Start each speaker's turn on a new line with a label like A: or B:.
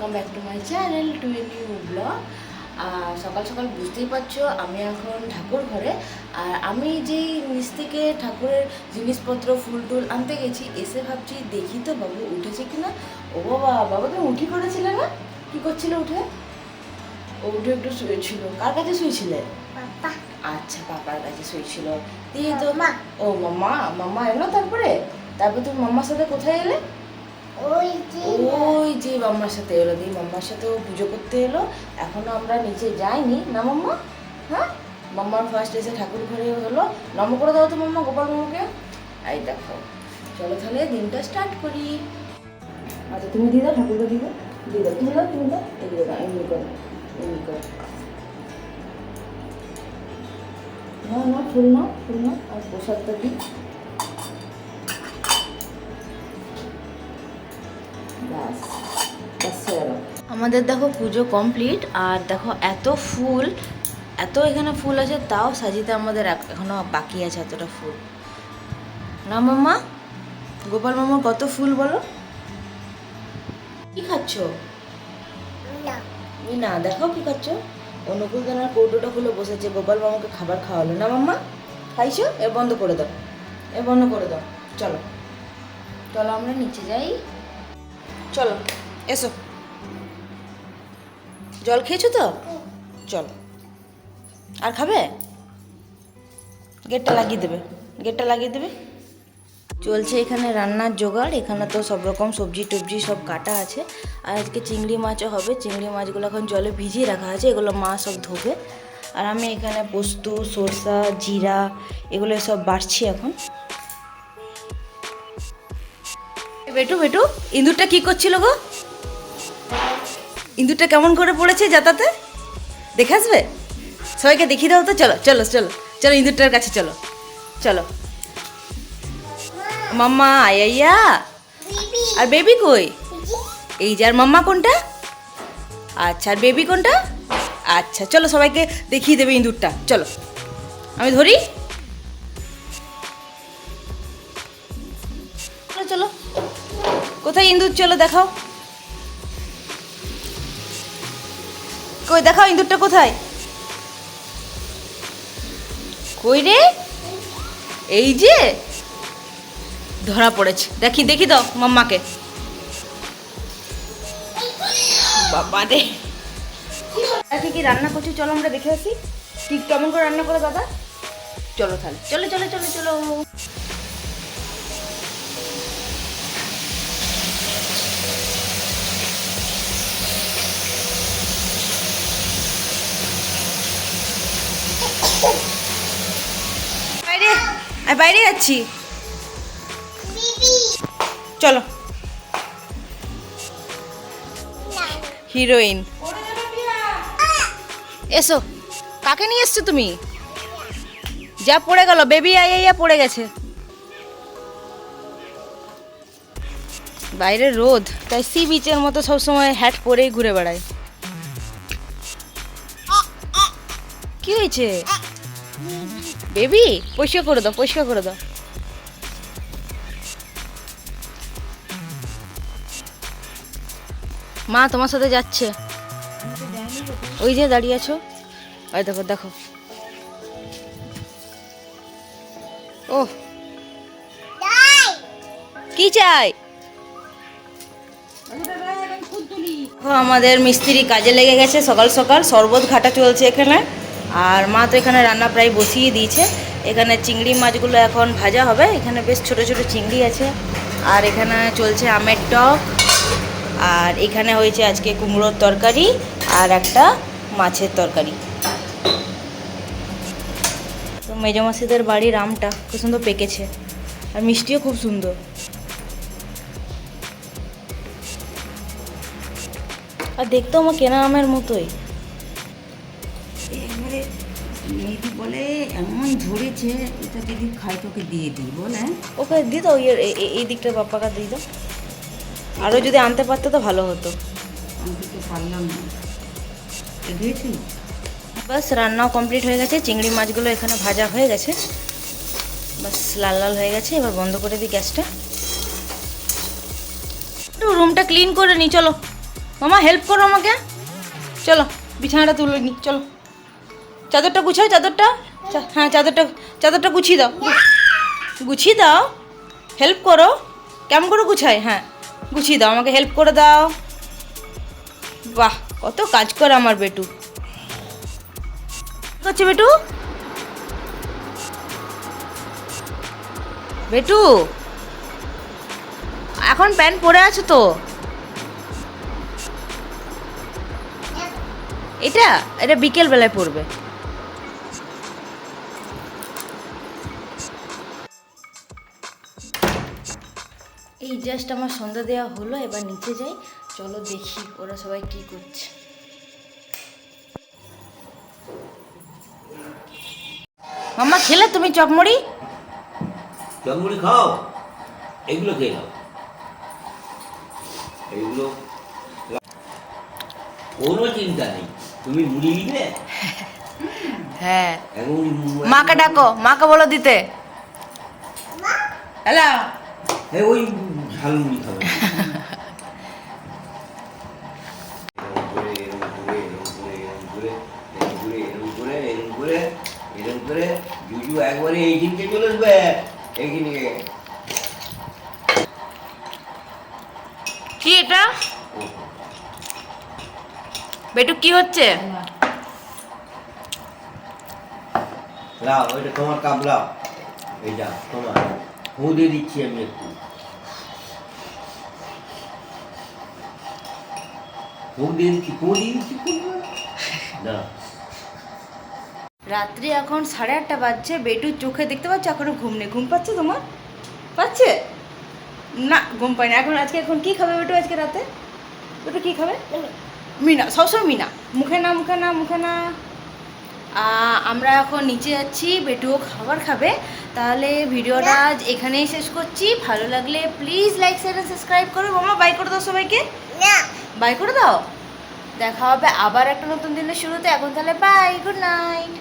A: Welcome back to my channel to a new blog আর সকাল সকাল বুঝতেই পারছ আমি এখন ঠাকুর ঘরে। আর আমি যেই নিচ থেকে ঠাকুরের জিনিসপত্র ফুল টুল আনতে গেছি এসে ভাবছি দেখি তো বাবু উঠেছে কিনা। ও বাবা বাবা তুমি উঠি করেছিলে না? কি করছিলে উঠে? ও উঠে একটু শুয়েছিল। কার কাছে শুয়েছিলে? আচ্ছা পাপার কাছে শুয়েছিল। দিয়ে তো
B: মাম্মা।
A: ও মামা মামা এলো তারপরে? তারপর তুমি মাম্মার সাথে কোথায় এলে?
B: ওই যে
A: মাম্মার সাথে এলো, দিয়ে মাম্মার সাথেও পুজো করতে এলো। এখনও আমরা নিচে যাইনি, না মাম্মা? হ্যাঁ? মাম্মার ফার্স্ট এসে ঠাকুর ঘরে হলো। নম করে দাও তো মাম্মা, গোপাল মামাকে এই দেখো, চলো তাহলে দিনটা স্টার্ট করি। আচ্ছা তুমি দিয়ে দাও, ঠাকুরকে দিবে দিয়ে দাও তুমি দাও তুমি দাও। এগুলো দাও এমনি করো এমনি করো। না না, ফুল নাও ফুল নাও, আর প্রসাদটা দিই। ব্যাস। আমাদের দেখো পুজো কমপ্লিট আর দেখো এত ফুল এত এখানে ফুল আছে তাও সাজিতে আমাদের এক- এখনও বাকি আছে এতটা ফুল। না মাম্মা? গোপাল মামা কত ফুল বলো? কি খাচ্ছ?
B: না।
A: দেখো কি খাচ্ছ? অনুকূল দানার কৌটোটা খুলে বসেছে গোপাল মামাকে খাবার খাওয়ালো। না মাম্মা? খাইছো? এ বন্ধ করে দাও। এ বন্ধ করে দাও। চলো। চলো আমরা নিচে যাই। চলো, এসো। জল খেয়েছো তো? চলো। আর খাবে? গেটটা লাগিয়ে দেবে। গেটটা লাগিয়ে দেবে। চলছে এখানে রান্নার জোগাড়। এখানে তো সব রকম সবজি টবজি সব কাটা আছে। আর আজকে চিংড়ি মাছও হবে। চিংড়ি মাছগুলো এখন জলে ভিজিয়ে রাখা আছে। এগুলো মা সব ধোবে। আর আমি এখানে পোস্ত, সরষা, জিরা, এগুলো সব বাড়ছি এখন। বেটু বেটু ইঁদুরটা কি করছিল গো? ইঁদুরটা কেমন করে পড়েছে যাতাতে? দেখে আসবে? সবাইকে দেখিয়ে দাও তো চলো চলো চলো চলো ইঁদুরটার কাছে চলো চলো। মাম্মা আইয়া আর বেবি কই? এই যে আর মাম্মা কোনটা? আচ্ছা আর বেবি কোনটা? আচ্ছা চলো সবাইকে দেখিয়ে দেবে ইঁদুরটা চলো। আমি ধরি। চলো চলো। কোথায় ইঁদুর চলো দেখাও। কই, দেখাও ইঁদুরটা কোথায়? কই রে? এই যে? ধরা পড়েছে। দেখি দেখি দাও মাম্মাকে। বাবা রে। আজকে কি রান্না করছি? চলো আমরা দেখে আসি। ঠিক কেমন করে রান্না করে দাদা? চলো তাহলে। চলো চলো চলো চলো। বাইরে, আমি বাইরে যাচ্ছি। চলো। হিরোইন। এসো, কাকে নিয়ে এসছো তুমি? যা পড়ে গেল, বেবি আই আইয়া পড়ে গেছে। বাইরে রোদ, তাই সি বিচের মতো সবসময় হ্যাট পরেই ঘুরে বেড়ায়। কি হয়েছে? বেবি, পরিষ্কার করে দাও, পরিষ্কার করে দাও। মা তোমার সাথে যাচ্ছে। ওই যে দাঁড়িয়ে আছো। ওই দেখো দেখো। ও কি চাই? আমাদের মিস্ত্রি কাজে লেগে গেছে সকাল সকাল, শরবত ঘাটা চলছে এখানে। আর মা তো এখানে রান্না প্রায় বসিয়ে দিয়েছে। এখানে চিংড়ি মাছগুলো এখন ভাজা হবে। এখানে বেশ ছোট ছোট চিংড়ি আছে। আর এখানে চলছে আমের টক। আর এখানে হয়েছে আজকে কুমড়োর তরকারি আর একটা মাছের তরকারি। তো মেজমাসিদের বাড়ির আমটা খুব সুন্দর পেকেছে। আর মিষ্টিও খুব সুন্দর। আর দেখতেও আমার কেনা আমের মতোই।
C: এবারে মেয়েদি বলে এমন ধরেছে এটা যদি খাই তোকে দিয়ে দিই বলে
A: ওকে দিয়ে দাও ইয়ে এই দিকটা বাপ্পাকা দিয়ে দাও। আরও যদি আনতে পারতো তো ভালো হতো।
C: আমি তো পারলাম না।
A: বাস রান্নাও কমপ্লিট হয়ে গেছে চিংড়ি মাছগুলো এখানে ভাজা হয়ে গেছে। বাস লাল লাল হয়ে গেছে এবার বন্ধ করে দিই গ্যাসটা। রুমটা ক্লিন করে নি চলো। মামা হেল্প করো আমাকে। চলো বিছানাটা তুলে নি চলো। চাদরটা গুছাও, চাদরটা? হ্যাঁ চাদরটা চাদরটা গুছিয়ে দাও। গুছিয়ে দাও হেল্প করো। কেমন করে গুছাই হ্যাঁ গুছিয়ে দাও, আমাকে হেল্প করে দাও। বাহ, কত কাজ করে আমার বেটু। করছে বেটু? বেটু, এখন প্যান্ট পরে আছো তো? এটা এটা বিকেলবেলায় পড়বে জাস্ট আমার সন্ধ্যা দেওয়া হলো এবার নিচে যাই। চলো দেখি ওরা সবাই কি করছে। মাম্মা খেলে তুমি চকমড়ি
D: চকমুড়ি খাও। এগুলো খেয়ে নাও। এগুলো কোনো চিন্তা নেই। তুমি মুড়ি নিবে
A: হ্যাঁ। মাকে ডাকো মাকে বলো দিতে। হ্যালো?
D: হ্যাঁ ওই ঝাল মুড়ি খাবে জুজু একবারে এই চলে আসবে এইখানে
A: কি এটা? বেটু কি হচ্ছে?
D: লাও ওইটা তোমার কাপ লাও। এইটা তোমার। দিয়ে দিচ্ছি আমি একটু। না।
A: রাত্রি এখন সাড়ে আটটা বাজছে বেটুর চোখে দেখতে পাচ্ছ এখনও ঘুম নেই। ঘুম পাচ্ছে তোমার? পাচ্ছে? না ঘুম পায় না এখন আজকে এখন কি খাবে বেটু আজকে রাতে? বেটু কি খাবে? মিনা সবসময় মিনা। মুখে না মুখে না মুখে না। আমরা এখন নিচে যাচ্ছি বেটুও খাবার খাবে। তাহলে ভিডিওটা আজ এখানেই শেষ করছি। ভালো লাগলে প্লিজ লাইক শেয়ার সাবস্ক্রাইব করো। মামা বাই করে দাও সবাইকে।
B: না।
A: বাই করে দাও। দেখা হবে আবার একটা নতুন দিনের শুরুতে। এখন তাহলে বাই, গুড নাইট।